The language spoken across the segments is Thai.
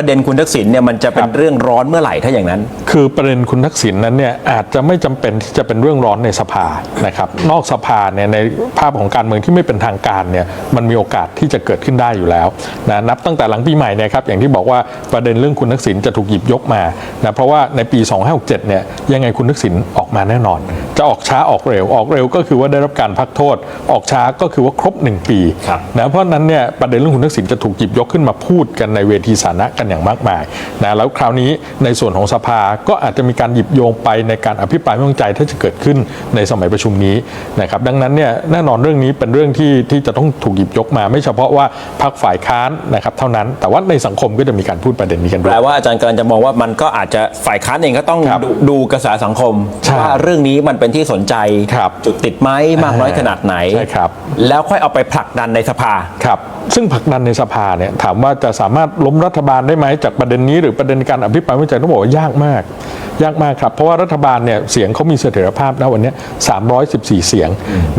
ประเด็นคุณทักษิณเนี่ยมันจะเป็นเรื่องร้อนเมื่อไหร่ถ้าอย่างนั้น คือประเด็นคุณทักษิณนั้นเนี่ยอาจจะไม่จำเป็นที่จะเป็นเรื่องร้อนในสภานะครับนอกสภาเนี่ยในภาพของการเมืองที่ไม่เป็นทางการเนี่ยมันมีโอกาสที่จะเกิดขึ้นได้อยู่แล้วนะนับตั้งแต่หลังปีใหม่เนี่ยครับอย่างที่บอกว่าประเด็นเรื่องคุณทักษิณจะถูกหยิบยกมานะเพราะว่าในปี 2567เนี่ยยังไงคุณทักษิณออกมาแน่นอน จะออกช้าออกเร็ว ออกเร็วก็คือว่าได้รับการพักโทษ ออกช้าก็คือว่าครบ 1 ปีครับนะเพราะฉะนั้นเนี่ยประเด็นเรื่องคุณทักษิณจะถูกหยิบยกขึ้นมาพูดกันในเวทีสาธารณะกันอย่างมากมายนะแล้วคราวนี้ในส่วนของสภาก็อาจจะมีการหยิบโยงไปในการอภิปรายไม่ไว้วางใจถ้าจะเกิดขึ้นในสมัยประชุมนี้นะครับดังนั้นเนี่ยแน่นอนเรื่องนี้เป็นเรื่องที่ที่จะต้องถูกหยิบยกมา ไม่เฉพาะว่าพรรคฝ่ายค้านนะครับเท่านั้น แต่ว่าในสังคมก็จะมีการพูดประเด็นนี้กันด้แปวยลว่าอาจารย์กำลังจะมองว่ามันก็อาจจะฝ่ายค้านเองก็ต้องครับดูดูกระแสสังคมใช่ว่าเรื่องนี้มันเป็นที่สนใจครับจุดติดไหมมากน้อยขนาดไหนใช่ครับ แล้วค่อยเอาไปผลักดันในสภาครับ ซึ่งผลักดันในสภาเนี่ยถามว่าจะสามารถล้มรัฐบาลได้ไหมจากประเด็นนี้หรือประเด็นการอภิปรายไม่ไว้วางใจต้องบอกว่ายากมาก ยากมากครับ เพราะว่ารัฐบาลเนี่ยเสียงเขามีเสถียรภาพนะวันนี้ย314 เสียง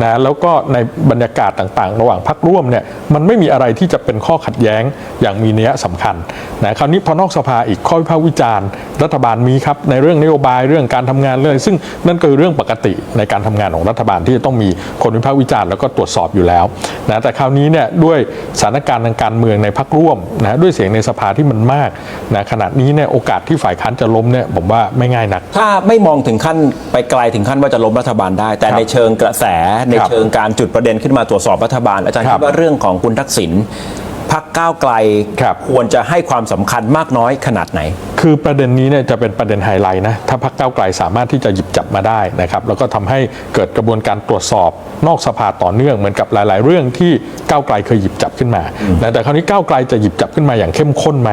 นะแล้วก็ในบรรยากาศต่างๆ ระหว่างพรรคร่วมเนี่ยมันไม่มีอะไรที่จะเป็นข้อขัดแย้งอย่างมีนัยสำคัญนะคราวนี้พอนอกสภาอีกข้อวิพากษ์วิจารณ์ รัฐบาลมีครับในเรื่องนโยบายเรื่องการทำงานเรื่องซึ่งนั่นก็คือเรื่องปกติในการทำงานของรัฐบาลที่จะต้องมีคนวิพากษ์วิจารณ์แล้วก็ตรวจสอบอยู่แล้วนะแต่คราวนี้เนี่ยด้วยสถานการณ์ทางการเมืองในพรรคร่วมนะด้วยเสียงในสภาที่มันมากนะขณะนี้เนี่ยโอกาสที่ฝ่ายค้านจะล้มเนี่ยผมว่าไม่ง่ายนัก ถ้าไม่มองถึงขั้นไปไกลถึงขั้นว่าจะล้มรัฐบาลได้ แต่ครับในเชิงกระแสในครับเชิงการจุดประเด็นขึ้นมาตรวจสอบรัฐบาล อาจารย์ครัคิบดว่าเรื่องของคุณทักษิณพักก้าวไกลครับควรจะให้ความสำคัญมากน้อยขนาดไหน คือประเด็นนี้เนี่ยจะเป็นประเด็นไฮไลท์นะถ้าพรรคก้าวไกลสามารถที่จะหยิบจับมาได้นะครับแล้วก็ทำให้เกิดกระบวนการตรวจสอบนอกสภาต่อเนื่องเหมือนกับหลาย ๆ เรื่องที่ก้าวไกลเคยหยิบจับขึ้นมานะแต่คราวนี้ก้าวไกลจะหยิบจับขึ้นมาอย่างเข้มข้นไหม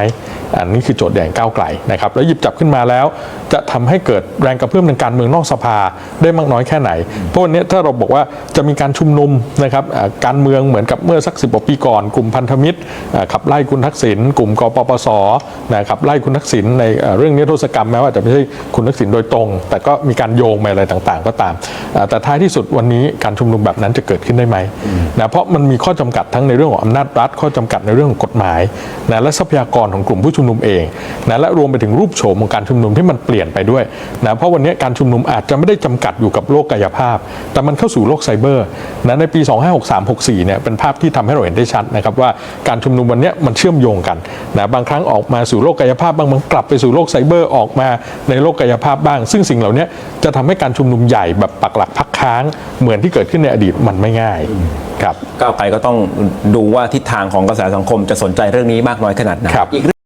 อันนี้คือโจทย์ใหญ่ของก้าวไกลนะครับแล้วหยิบจับขึ้นมาแล้วจะทำให้เกิดแรงกระเพื่อมทางการเมืองนอกสภาได้มากน้อยแค่ไหน เพราะวันนี้ถ้าเราบอกว่าจะมีการชุมนุมนะครับการเมืองเหมือนกับเมื่อสักสิบปีก่อน กลุ่มพันธมิตรขับไล่คุณทักษิณกลุ่มกปปสนะครับไล่คุณทักษิณในเรื่องนิรโทษกรรมแม้ว่าจะไม่ใช่คุณทักษิณโดยตรง แต่ก็มีการโยงไปอะไรต่างๆ ก็ตาม แต่ท้ายที่สุดวันนี้การชุมนุมแบบนั้นจะเกิดขึ้นได้ไหมนะเพราะมันมีข้อจำกัดทั้งในเรื่องของอำนาจรัฐ ข้อจำกัดในเรื่องของกฎหมายนะและทรัพยากรของกลุ่มผู้ชุมนุมเองนะและรวมไปถึงรูปโฉมของการชุมนุมที่มันเปลี่ยนไปด้วยนะเพราะวันนี้การชุมนุมอาจจะไม่ได้จำกัดอยู่กับโลกกายภาพ แต่มันเข้าสู่โลกไซเบอร์นะในปี 2563-64เนี่ยเป็นภาพที่ทำให้เราเห็นได้ชัดนะครับว่าการชุมนุมวันนี้มันเชื่อมโยงกันนะบางครั้งออกมาสู่โลกกายภาพบางบางกลับไปสู่โลกไซเบอร์ออกมาในโลกกายภาพบ้าง ซึ่งสิ่งเหล่านี้จะทำให้การชุมนุมใหญ่แบบปักหลักพักค้างเหมือนที่เกิดขึ้นในอดีตมันไม่ง่ายครับก้าวไกลก็ต้องดูว่าทิศทางของกระแสสังคมจะสนใจเรื่องนี้มากน้อยขนาดไหนครับอีกเรื่อง